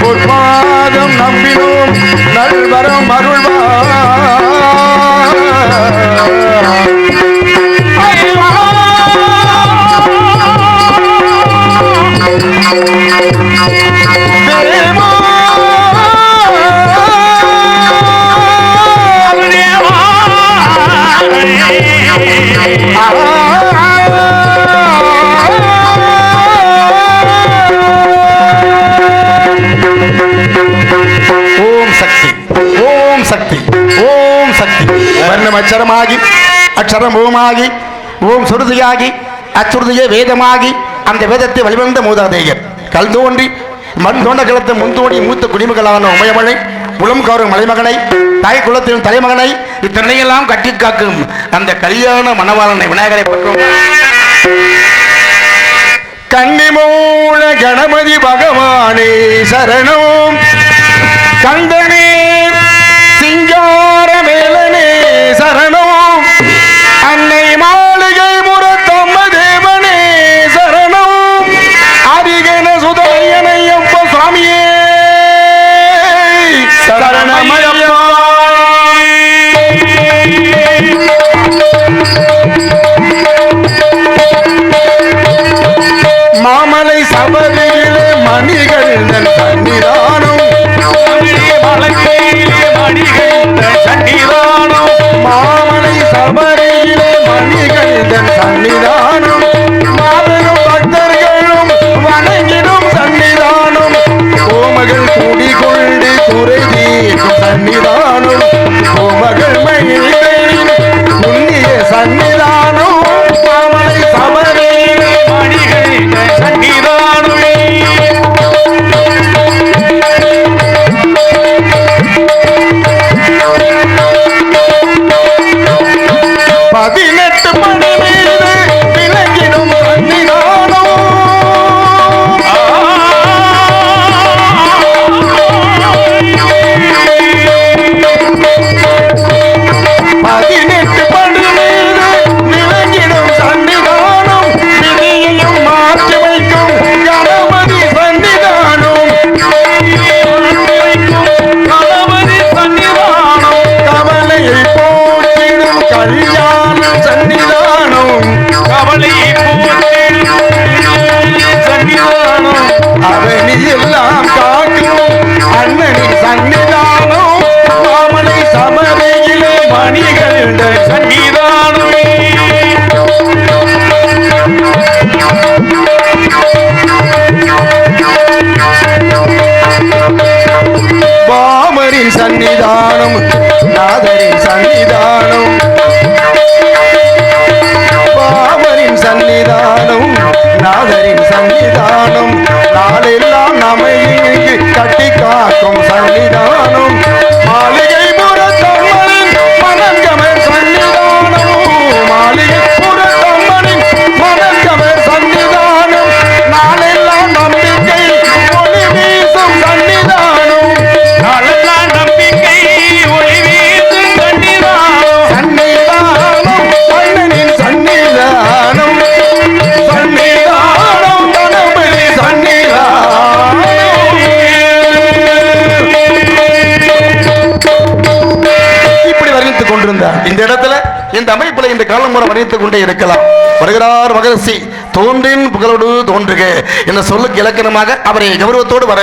பொற்பாதம் நம்பினோம் நல்வரம் அருள்வா வர்ணம் அச்சரமாகி அச்சரம் ஓமாகி ஓம் சுருதியாகி அச்சுருதியே வேதமாகி அந்த வேதத்தை வழிவந்த மூதாதையர். கல் தோன்றி மண் தோண்ட கிளத்த முன் மூத்த குடிமகளான உமையமழை புலம் கவரும் மலைமகனை தாய் குலத்தின் தலைமகனை இத்தனையெல்லாம் கட்டி காக்கும் அந்த கல்யாண மணவாளனை விநாயகரை பற்றும். கன்னிமூல கணபதி பகவானே சரணம். கந்தனே சிங்கம் আমার கேட்டுக் கொண்டே இருக்கலாம் வருகிறார் மகரிஷி தோன்றின் புகழோடு தோன்றுக என்ற சொல்லுக்கு இலக்கணமாக அவரை கௌரவத்தோடு வர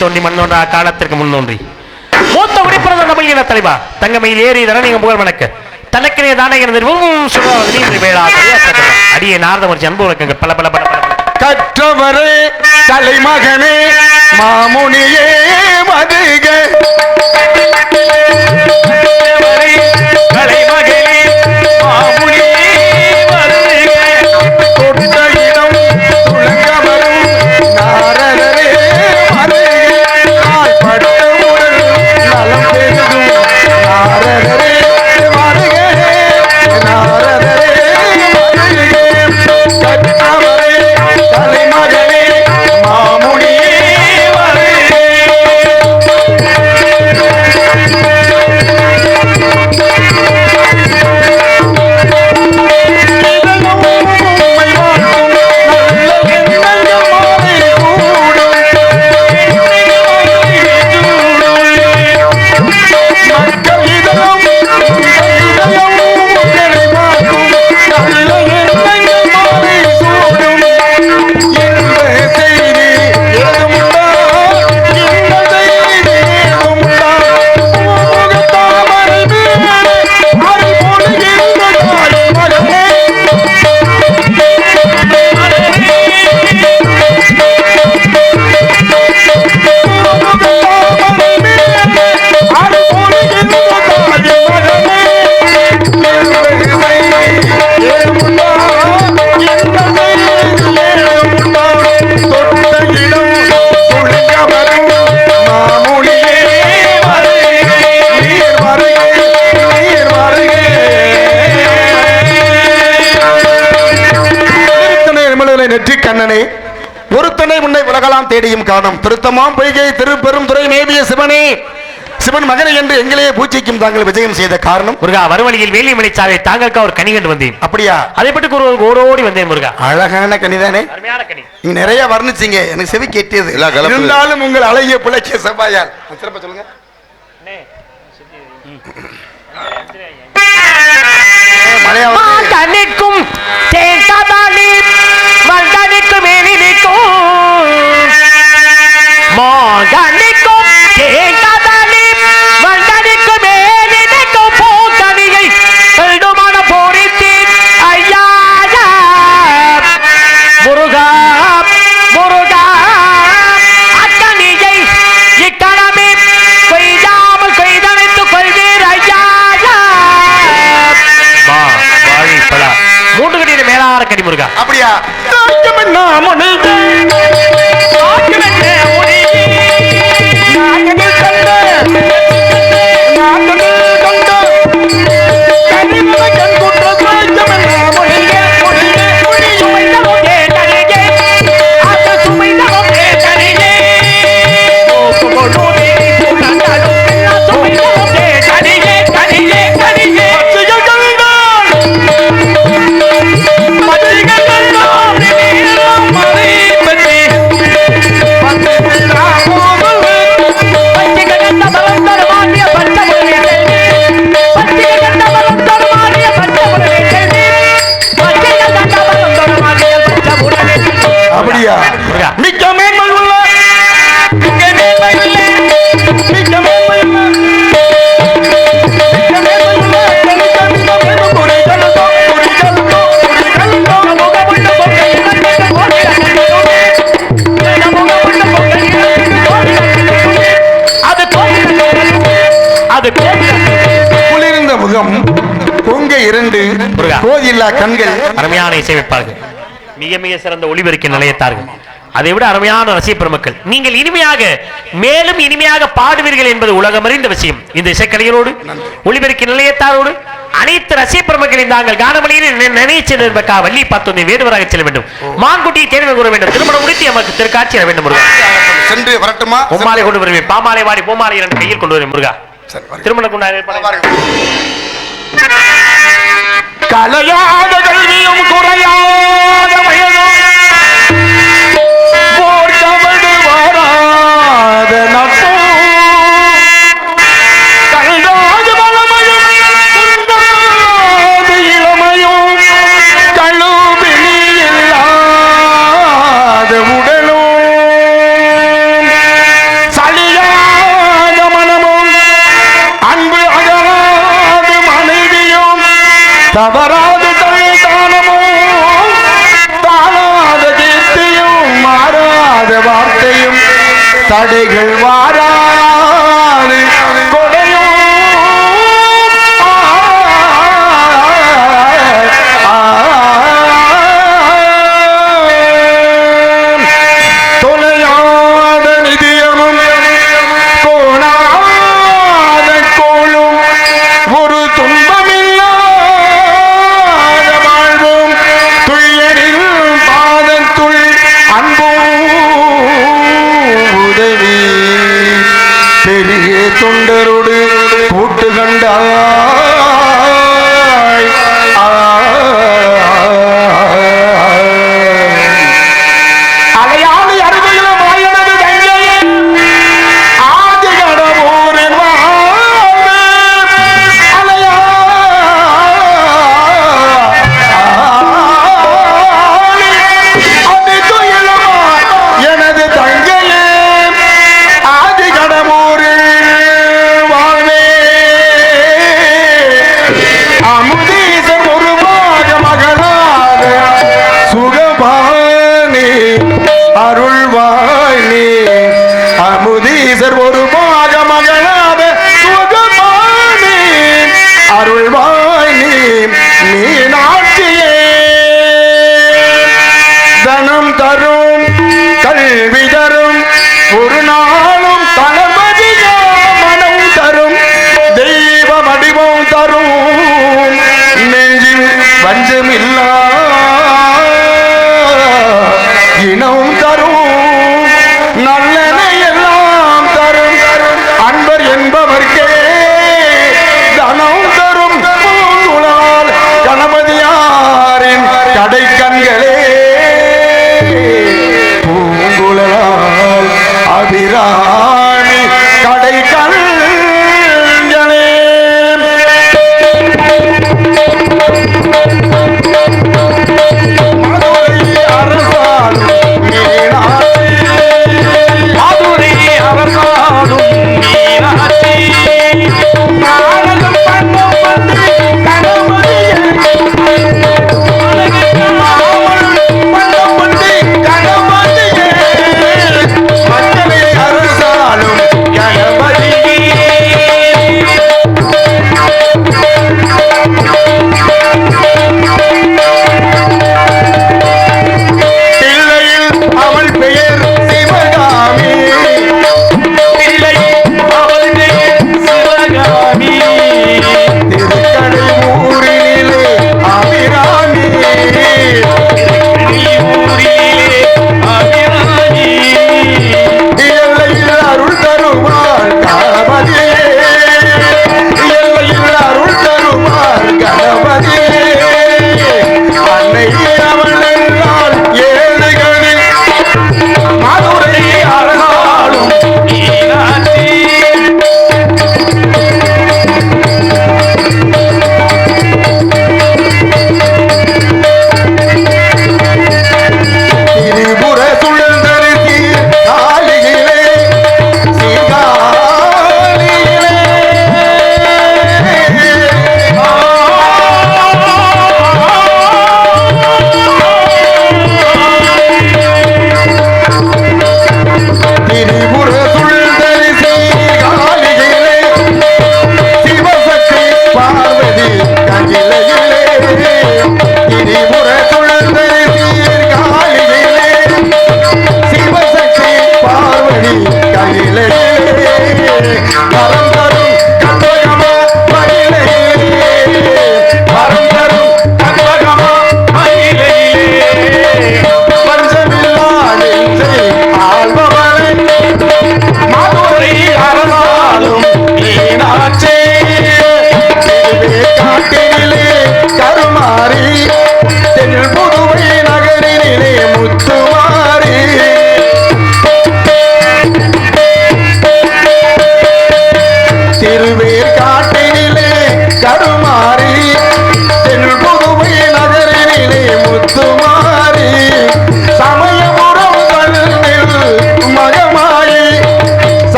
கரித்தோண்டி மண்ணோன்றா காலத்திற்கு முன்னோன்றி மூத்த உடைப்பிறந்த தமிழ் இன தலைவா தங்கமையில் ஏறி தர நீங்க புகழ் வணக்க தனக்கினே தானே வேளா அடியே நாரதமர்ச்சி அன்பு வணக்கங்கள். பல பல பல பல. கற்றவரே தலைமகனே மாமுனியே மதுக கலைமகளே மாமுனி தேடியும் காணும். திருத்தமாம் பொய்கை திருப்பெரும் துறை மேவிய சிவனே. சிவன் மகனை என்று எங்களையே பூச்சிக்கும் தாங்கள் விஜயம் செய்த காரணம். முருகா வருவழியில் வேலி மலைச்சாவை தாங்களுக்கு ஒரு கனி கண்டு வந்தேன். அப்படியா? அதை பற்றி ஒரு ஓடோடி வந்தேன் முருகா. அழகான கனிதானே? அருமையான கனி. நீங்க நிறைய வர்ணிச்சீங்க. எனக்கு செவி கேட்டியது. இருந்தாலும் உங்கள் அழகிய பிள்ளைக்கு செவ்வாயால். சிறப்பா சொல்லுங்க. மழையா வருது. மாங்கனிக்கும் தேங்காதானி மங்கனிக்கும் மாங்கனிக்கும் தேங்காதானி மங்கனிக்கும் மேலினிக்கும் பூங்கனியை எழுதுமான போரித்தேன் ஐயா முருகா முருகா. அக்கனியை இக்கணமே கொய்தாமல் கொய்தனைத்துக் கொள்வீர். ஐயா மா வாழி பழா மூன்று கடியில மேலார கடி முருகா. அப்படியா? மலை கண்கள் அருமையான இசையமைப்பார்கள் மிக மிக சிறந்த ஒளிபெருக்க நிலையத்தார்கள். அதை விட அருமையான ரசிக பெருமக்கள். நீங்கள் இனிமையாக மேலும் இனிமையாக பாடுவீர்கள் என்பது உலகம் அறிந்த விஷயம். இந்த இசைக்கலைகளோடு ஒளிபெருக்க நிலையத்தாரோடு அனைத்து ரசிக பெருமக்களின் தாங்கள் காணமொழியில் நினைச்சு நிற்பதற்காக வள்ளி பார்த்தோம் வேடுவராக செல்ல வேண்டும். மான்குட்டியை தேர்வு கூற வேண்டும். திருமணம் முடித்து நமக்கு திருக்காட்சி வேண்டும் முருகா. சென்று வரட்டுமா? பொம்மாலை கொண்டு வருவேன். பாமாலை வாடி பூமாலை இரண்டு கையில் கொண்டு வருவேன் முருகா. சரி, வருகிறேன். திருமண கொண்டாடி கலையாத கல்வியும் குறையாத. தவறாது தவறாத தானமும் தானாத கீர்த்தியும் மாறாத வார்த்தையும் தடை தொண்டருடு கூட்டு கண்டார்